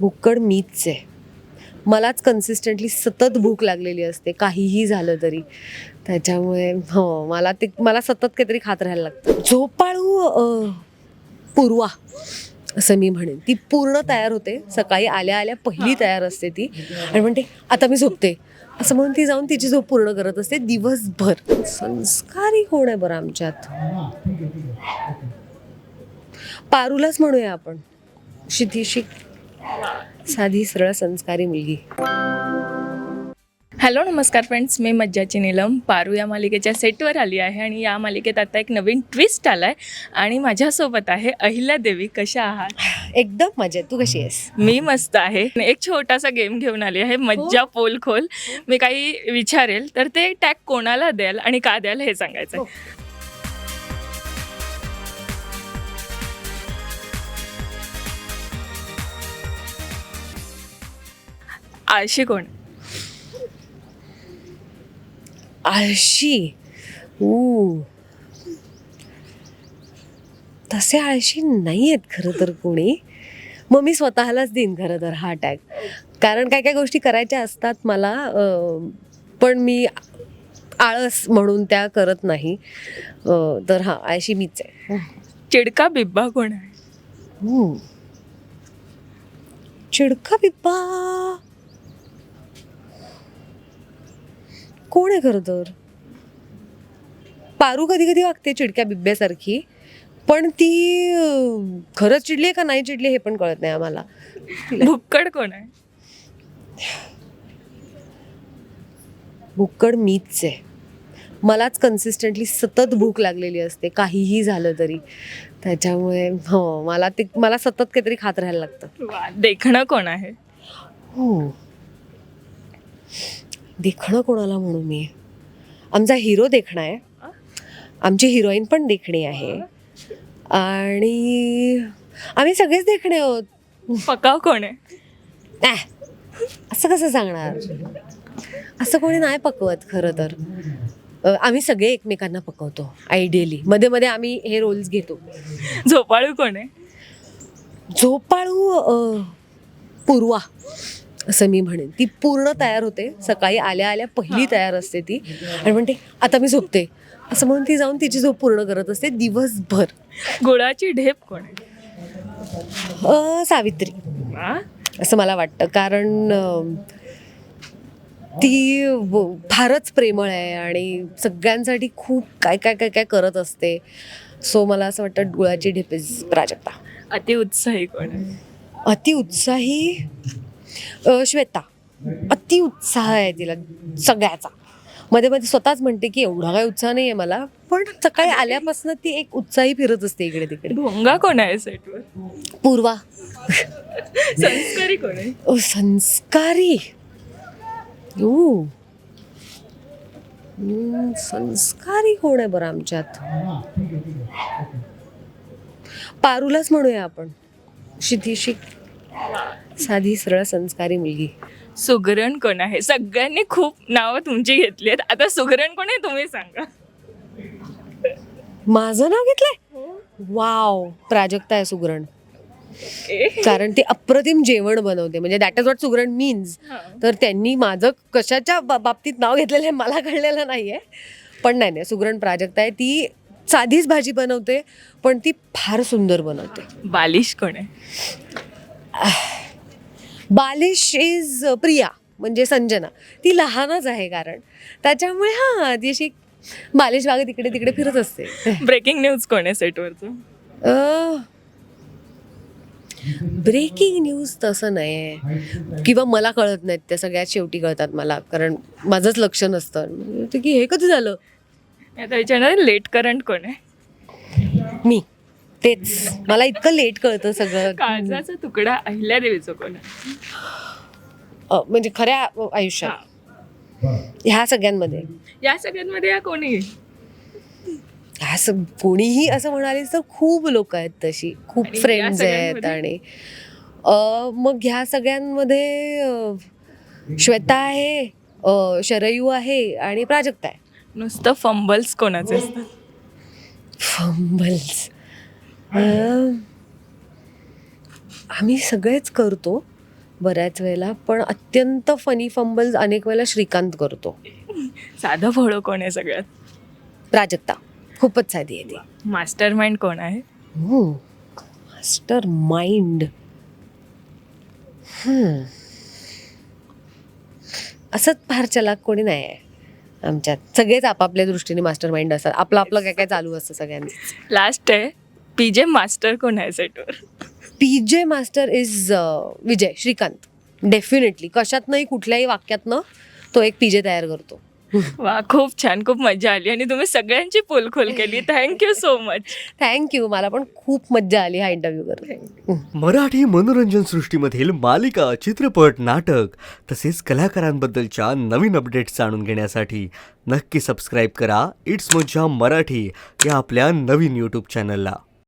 भुक्कड मीच आहे. मलाच कन्सिस्टंटली सतत भूक लागलेली असते काहीही झालं तरी. त्याच्यामुळे हो मला ते मला सतत काहीतरी खात राहायला लागतं. झोपाळू पूर्वा असं मी म्हणेन. ती पूर्ण तयार होते. सकाळी आल्या आल्या पहिली तयार असते ती. आणि म्हणते आता मी झोपते. असं म्हणून ती जाऊन तिची झोप पूर्ण करत असते. दिवसभर. संस्कारी कोण आहे बरं आमच्यात? पारूलाच म्हणूया आपण. शिथिशी साधी सरळ संस्कारी मुलगी. हॅलो नमस्कार फ्रेंड्स मी मज्जाची नीलम. पारू या मालिकेच्या सेटवर आली आहे आणि या मालिकेत आता एक नवीन ट्विस्ट आला आहे आणि माझ्यासोबत आहे अहिल्या देवी. कशा आहात? एकदम मजेत. तू कशी आहेस? मी मस्त आहे. एक छोटासा गेम घेऊन आली आहे. मज्जा पोल खोल. मी काही विचारेल तर ते टॅग कोणाला द्याल आणि का द्याल हे सांगायचं आळशी कोण? आळशी. ऊ. तसे आळशी नाही आहेत खरं तर कोणी. मग मी स्वतःलाच देईन खरं तर हा टॅग कारण काय काय गोष्टी करायच्या असतात मला पण मी आळस म्हणून त्या करत नाही. तर हा आळशी मीच आहे. चिडका बिब्बा कोण आहे. चिडका बिब्बा. कोण आहे खरं तर? पारू कधी कधी वागते चिडक्या बिब्ब्यासारखी पण ती खरंच चिडली आहे का नाही चिडली हे पण कळत नाही आम्हाला. भुक्कड कोण आहे? भुक्कड मीच आहे. मलाच कन्सिस्टंटली सतत भूक लागलेली असते काहीही झालं तरी. त्याच्यामुळे हो मला ते मला सतत काहीतरी खात राहायला लागतं. देखणं कोण आहे? हो. देखणं कोणाला म्हणू मी? आमचा हिरो देखणा आहे आमची हिरोईन पण देखणी आहे. आणि आम्ही सगळेच देखणे आहोत. पकाव कोण आहे? असं कसं सांगणार? असं कोणी नाही पकवत खरं तर. अ, आम्ही सगळे एकमेकांना पकवतो आयडियली मध्ये मध्ये आम्ही हे रोल्स घेतो. झोपाळू कोण आहे? झोपाळू अ, पूर्वा. असं मी म्हणेन. ती पूर्ण तयार होते. सकाळी आल्या आल्या पहिली तयार असते ती. आणि म्हणते आता मी झोपते. असं म्हणून ती जाऊन तिची झोप पूर्ण करत असते दिवसभर. गुळाची ढेप कोण सावित्री. असं मला वाटतं. कारण ती फारच प्रेमळ आहे आणि सगळ्यांसाठी खूप काय काय काय काय करत असते. सो मला असं वाटतं गुळाची ढेप प्राजक्ता. अतिउत्साही कोण आहे? अति उत्साही अ, श्वेता अति उत्साह आहे तिला सगळ्याचा. मध्ये मध्ये स्वतःच म्हणते की एवढा काही उत्साह नाही आहे मला पण सकाळी आल्यापासून ती एक उत्साही फिरत असते इकडे तिकडे. भोंगा कोण आहे सेटवर पूर्वा. संस्कारी कोण आहे? ओ संस्कारी? ओ हम्म, संस्कारी कोण आहे बरं आमच्यात? पारूलाच म्हणूया आपण. शिथिशी. साधी सरळ संस्कारी मुलगी. सुगरण कोण आहे? सगळ्यांनी खूप नावं तुमची घेतली आहेत. आता सुगरण कोण आहे तुम्ही सांगा. माझं नाव घेतलंय? वाव. प्राजक्ता आहे सुगरण. कारण ती अप्रतिम जेवण बनवते. म्हणजे दॅट इज वॉट सुगरण मीन्स हा. तर त्यांनी माझं कशाच्या बा- बाबतीत नाव घेतलेलं आहे मला कळलेलं नाहीये. पण नाही नाही. सुगरण प्राजक्ता आहे. ती साधीच भाजी बनवते पण ती फार सुंदर बनवते. बालिश कोण आहे. बालिश इज प्रिया म्हणजे संजना ती लहानच आहे कारण. त्याच्यामुळे हां ती अशी बालिश बागे तिकडे तिकडे फिरत असते. ब्रेकिंग न्यूज कोण आहे सेटवरचं? ब्रेकिंग न्यूज तसं नाही आहे. किंवा मला कळत नाहीत त्या सगळ्यात शेवटी कळतात मला कारण माझंच लक्ष नसतं. मी म्हणते की हे कधी झालं? मी आता विचारणार लेट करंट कोण आहे? मी. तेच. मला इतकं लेट कळतं सगळं. काळजाचा तुकडा अहिल्या देवीचं कोण अ, म्हणजे खऱ्या आयुष्यात. ह्या सगळ्यांमध्ये. या सगळ्यांमध्ये या कोणी? सग कोणीही असं म्हणालीस तर खूप लोक आहेत तशी. खूप आणि या फ्रेंड्स आहेत सगळ्यांमध्ये? आणि अ, मग ह्या सगळ्यांमध्ये अ, श्वेता आहे अ, शरयू आहे आणि प्राजक्ता आहे. नुसतं फंबल्स कोणाचे असतात? फंबल्स. आम्ही सगळेच करतो बऱ्याच वेळेला पण अत्यंत फनी फंबल्स अनेक वेळेला श्रीकांत करतो. साधं भोळं कोण आहे सगळ्यात? प्राजक्ता. खूपच साधी आहे ती. मास्टर माइंड कोण आहे? मास्टर माइंड असंच फार चलाक कोणी नाही आहे आमच्यात. सगळेच आपापल्या दृष्टीने मास्टर माइंड असतात. आपलं आपलं काय काय चालू असतं सगळ्यांचं. लास्ट आहे. पी जे मास्टर कोण आहे सेटवर? P J master is Vijay Shrikant. Definitely कशातनंही कुठल्याही वाक्यातनं तो एक पी जे तयार करतो. वा खूप छान. खूप मजा आली. आणि तुम्ही सगळ्यांची पोलखोल केली. थँक्यू सो मच थँक्यू मला पण खूप मज्जा आली हा इंटरव्ह्यू करून. मराठी मनोरंजन सृष्टीमधील मालिका चित्रपट नाटक तसेच कलाकारांबद्दलच्या नवीन अपडेट्स जाणून घेण्यासाठी नक्की सबस्क्राईब करा. इट्स मज्जा मराठी या आपल्या नवीन यूट्यूब चॅनलला